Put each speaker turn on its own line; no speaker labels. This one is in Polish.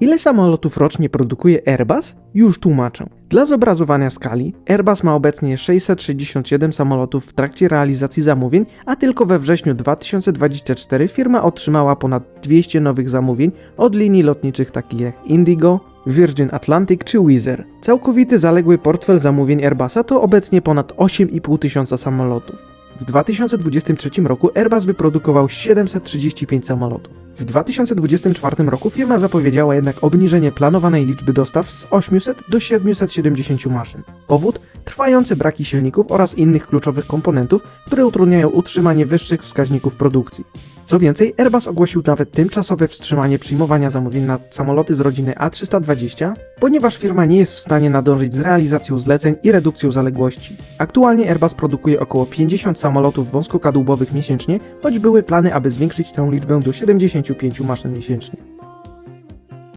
Ile samolotów rocznie produkuje Airbus? Już tłumaczę. Dla zobrazowania skali, Airbus ma obecnie 667 samolotów w trakcie realizacji zamówień, a tylko we wrześniu 2024 firma otrzymała ponad 200 nowych zamówień od linii lotniczych takich jak Indigo, Virgin Atlantic czy Wizz. Całkowity zaległy portfel zamówień Airbusa to obecnie ponad 8,5 tysiąca samolotów. W 2023 roku Airbus wyprodukował 735 samolotów. W 2024 roku firma zapowiedziała jednak obniżenie planowanej liczby dostaw z 800 do 770 maszyn. Powód? Trwające braki silników oraz innych kluczowych komponentów, które utrudniają utrzymanie wyższych wskaźników produkcji. Co więcej, Airbus ogłosił nawet tymczasowe wstrzymanie przyjmowania zamówień na samoloty z rodziny A320, ponieważ firma nie jest w stanie nadążyć z realizacją zleceń i redukcją zaległości. Aktualnie Airbus produkuje około 50 samolotów wąskokadłubowych miesięcznie, choć były plany, aby zwiększyć tę liczbę do 75 maszyn miesięcznie.